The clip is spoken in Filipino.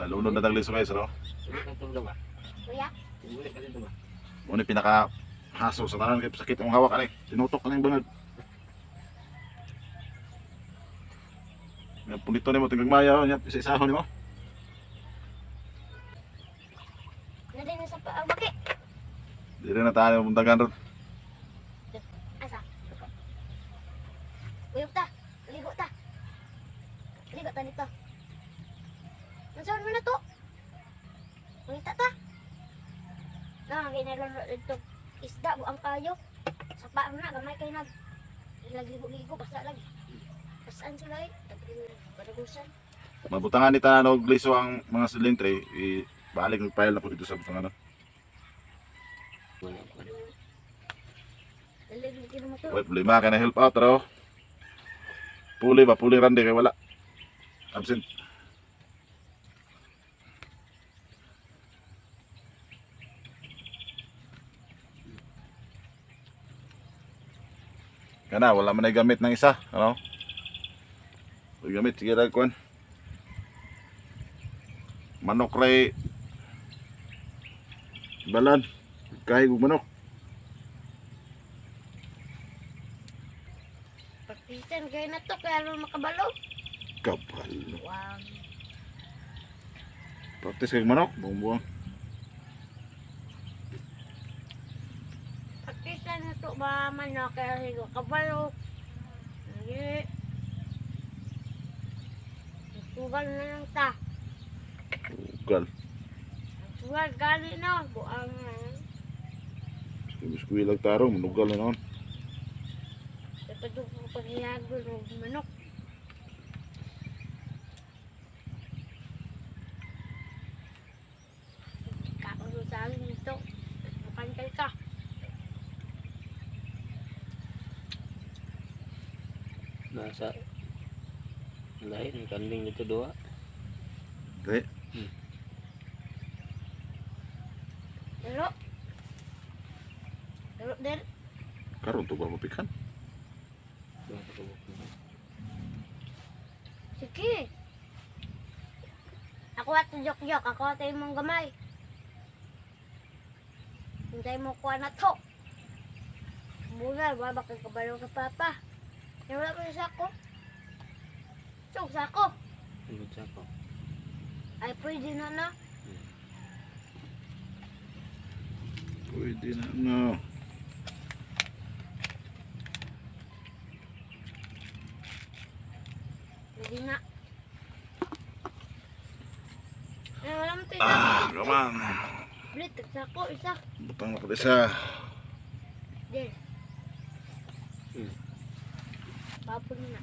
Nalunod na tagli guys, no? Kuya? Muna pinaka haso sa tanan kay sakit ang hawak ani. Tinutok ka ng bangag. Nga punito nimo tingog maya nya isa isahon nimo. naday na sa paang baki. Dili na tayo mundagan ron. Asa? Uyog ta. Ligo ta. Ligo ta dito. Nasaan mo na to? Mangita ta. Na, ginalaro dito. Isda buang kayo. Sa paa na, gamay kayo nag. Lagligo-ligo, basta lagi. Basaan sila eh. Padagusan. Mabutangan ni tanan og gliso ang mga silintre i balik ng file na po dito sa butangan. Wait, problema ka na help out raw. Puli ba puli rande kay wala. Absent. Kana, wala man ay gamit ng isa, ano? Uy, gamit, sige lang kuan. Manok ray balan. Kahig manok. Pagpisan kayo na to, kaya naman makabalo. Kapal. Wow. Practice kay manok, buong-buong. Pagpisan na to ba manok, kaya higo kabalo. Hindi. Sugal na lang ta. Ugal. Sugal gali na. Buang na. Ibig lang tarong, manugal na noon. Dapat ko paghihago ng manok. Kakalo sa akin nito. Makankal ka. Nasa lain kambing nito doa. Okay. Lalo. Lalo din. Karon to ba mapikan? Sige. Ako at jok-jok. Ako at mong gamay. Hintay mo kuha na to. Muna, babak ang kabalo ka papa. Yan wala ko sa sako. Sog sako. Tumod sa ko. Ay, pwede na na. Pwede na, no. Pwede na. Ay, wala mo tayo. Ah, come on. Blit, sako, isa. Butang na isa. Din. Hmm. Papon na.